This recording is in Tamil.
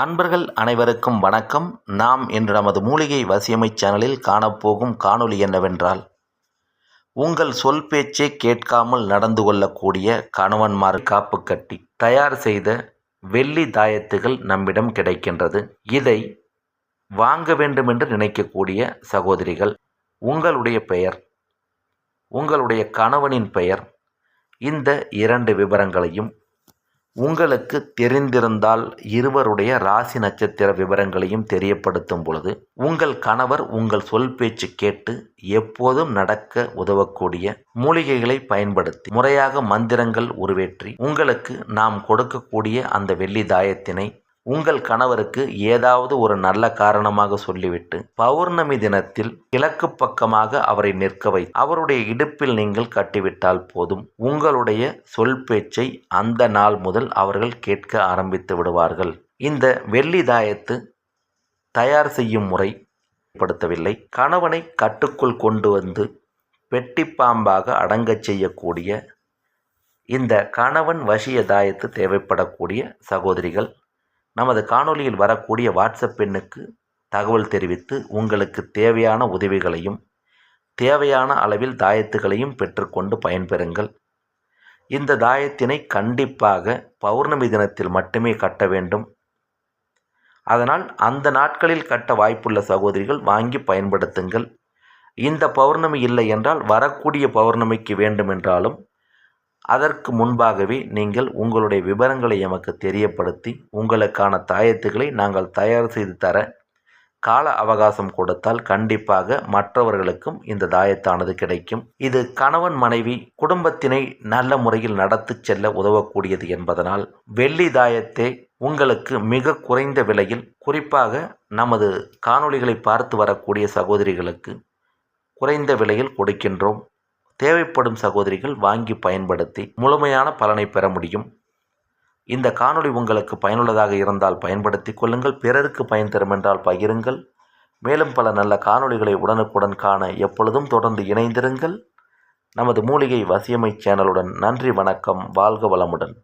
அன்பர்கள் அனைவருக்கும் வணக்கம். நாம் இன்று நமது மூலிகை வசியமை சேனலில் காணப்போகும் காணொளி என்னவென்றால் உங்கள் சொல் பேச்சை கேட்காமல் நடந்து கொள்ளக்கூடிய கணவன்மார் காப்பு கட்டி தயார் செய்த வெள்ளி தாயத்துகள் நம்மிடம் கிடைக்கின்றது. இதை வாங்க வேண்டும் என்று நினைக்கக்கூடிய சகோதரிகள் உங்களுடைய பெயர் உங்களுடைய கணவனின் பெயர் இந்த இரண்டு விவரங்களையும் உங்களுக்கு தெரிந்திருந்தால் இருவருடைய ராசி நட்சத்திர விவரங்களையும் தெரியப்படுத்தும் பொழுது உங்கள் கணவர் உங்கள் சொல் பேச்சு கேட்டு எப்போதும் நடக்க உதவக்கூடிய மூலிகைகளை பயன்படுத்தி முறையாக மந்திரங்கள் உருவேற்றி உங்களுக்கு நாம் கொடுக்கக்கூடிய அந்த வெள்ளி தாயத்தினை உங்கள் கணவருக்கு ஏதாவது ஒரு நல்ல காரணமாக சொல்லிவிட்டு பௌர்ணமி தினத்தில் கிழக்கு பக்கமாக அவரை நிற்க வை. அவருடைய இடுப்பில் நீங்கள் கட்டிவிட்டால் போதும். உங்களுடைய சொல் பேச்சை அந்த நாள் முதல் அவர்கள் கேட்க ஆரம்பித்து விடுவார்கள். இந்த வெள்ளி தாயத்து தயார் செய்யும் முறை படுத்தவில்லை கணவனை கட்டுக்குள் கொண்டு வந்து பெட்டிப்பாம்பாக அடங்கச் செய்யக்கூடிய இந்த கணவன் வசிய தாயத்து தேவைப்படக்கூடிய சகோதரிகள் நமது காணொலியில் வரக்கூடிய வாட்ஸ்அப் எண்ணுக்கு தகவல் தெரிவித்து உங்களுக்கு தேவையான உதவிகளையும் தேவையான அளவில் தாயத்துகளையும் பெற்றுக்கொண்டு பயன்பெறுங்கள். இந்த தாயத்தினை கண்டிப்பாக பௌர்ணமி தினத்தில் மட்டுமே கட்ட வேண்டும். அதனால் அந்த நாட்களில் கட்ட வாய்ப்புள்ள சகோதரிகள் வாங்கி பயன்படுத்துங்கள். இந்த பௌர்ணமி இல்லை என்றால் வரக்கூடிய பௌர்ணமிக்கு வேண்டுமென்றாலும் அதற்கு முன்பாகவே நீங்கள் உங்களுடைய விவரங்களை எமக்கு தெரியப்படுத்தி உங்களுக்கான தாயத்துகளை நாங்கள் தயார் செய்து தர கால அவகாசம் கொடுத்தால் கண்டிப்பாக மற்றவர்களுக்கும் இந்த தாயத்தானது கிடைக்கும். இது கணவன் மனைவி குடும்பத்தினை நல்ல முறையில் நடத்தி செல்ல உதவக்கூடியது என்பதனால் வெள்ளி தாயத்தை உங்களுக்கு மிக குறைந்த விலையில் குறிப்பாக நமது காணொளிகளை பார்த்து வரக்கூடிய சகோதரிகளுக்கு குறைந்த விலையில் கொடுக்கின்றோம். தேவைப்படும் சகோதரிகள் வாங்கி பயன்படுத்தி முழுமையான பலனை பெற முடியும். இந்த காணொளி உங்களுக்கு பயனுள்ளதாக இருந்தால் பயன்படுத்தி கொள்ளுங்கள். பிறருக்கு பயன் தரும் என்றால் பகிருங்கள். மேலும் பல நல்ல காணொளிகளை உடனுக்குடன் காண எப்பொழுதும் தொடர்ந்து இணைந்திருங்கள். நமது மூலிகை வசியமை சேனலுடன் நன்றி வணக்கம் வாழ்க வளமுடன்.